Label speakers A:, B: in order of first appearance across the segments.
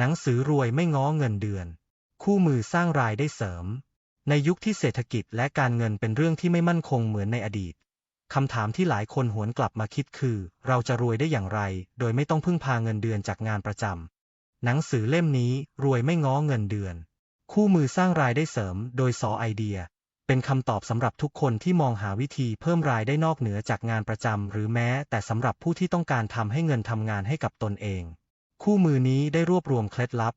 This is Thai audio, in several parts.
A: หนังสือรวยไม่ง้อเงินเดือน คู่มือสร้างรายได้เสริม ในยุคที่เศรษฐกิจและการเงินเป็นเรื่องที่ไม่มั่นคงเหมือนในอดีตคำถามที่หลายคนหวนกลับมาคิดคือ เราจะรวยได้อย่างไร โดยไม่ต้องพึ่งพาเงินเดือนจากงานประจำหนังสือเล่มนี้รวยไม่ง้อเงินเดือน คู่มือสร้างรายได้เสริม โดยสอไอเดีย เป็นคำตอบสำหรับทุกคนที่มองหาวิธีเพิ่มรายได้นอกเหนือจากงานประจำหรือแม้แต่สำหรับผู้ที่ต้องการทำให้เงินทำงานให้กับตนเอง คู่มือนี้ได้รวบรวมเคล็ดลับ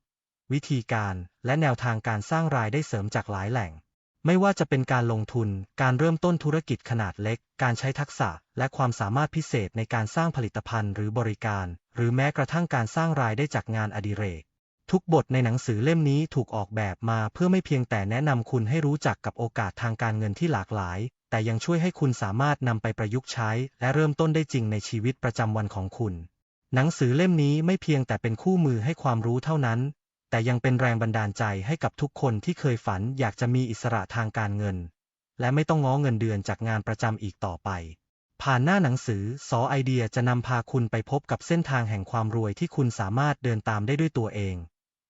A: วิธีการและแนวทางการสร้างรายได้เสริมจากหลายแหล่ง ไม่ว่าจะเป็นการลงทุน การเริ่มต้นธุรกิจขนาดเล็ก การใช้ทักษะ และความสามารถพิเศษในการสร้างผลิตภัณฑ์หรือบริการ หรือแม้กระทั่งการสร้างรายได้จากงานอดิเรก ทุกบทในหนังสือเล่มนี้ถูกออกแบบมาเพื่อไม่เพียงแต่แนะนำคุณให้รู้จักกับโอกาสทางการเงินที่หลากหลาย แต่ยังช่วยให้คุณสามารถนำไปประยุกต์ใช้ และเริ่มต้นได้จริงในชีวิตประจำวันของคุณ หนังสือเล่มนี้ไม่เพียงแต่เป็นคู่มือให้ความรู้เท่านั้น แต่ยังเป็นแรงบันดาลใจให้กับทุกคนที่เคยฝันอยากจะมีอิสระทางการเงิน และไม่ต้องง้อเงินเดือนจากงานประจำอีกต่อไป ผ่านหน้าหนังสือสอไอเดียจะนำพาคุณไปพบกับเส้นทางแห่งความรวยที่คุณสามารถเดินตามได้ด้วยตัวเอง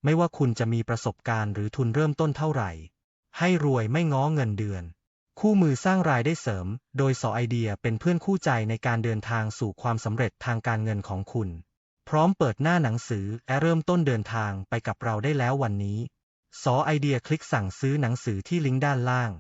A: ไม่ว่าคุณจะมีประสบการณ์หรือทุนเริ่มต้นเท่าไหร่ ให้รวยไม่ง้อเงินเดือน คู่มือสร้างรายได้เสริม โดยสอไอเดียเป็นเพื่อนคู่ใจในการเดินทางสู่ความสำเร็จทางการเงินของคุณ พร้อมเปิดหน้าหนังสือและเริ่มต้นเดินทางไปกับเราได้แล้ววันนี้ สอไอเดียคลิกสั่งซื้อหนังสือที่ลิงก์ด้านล่าง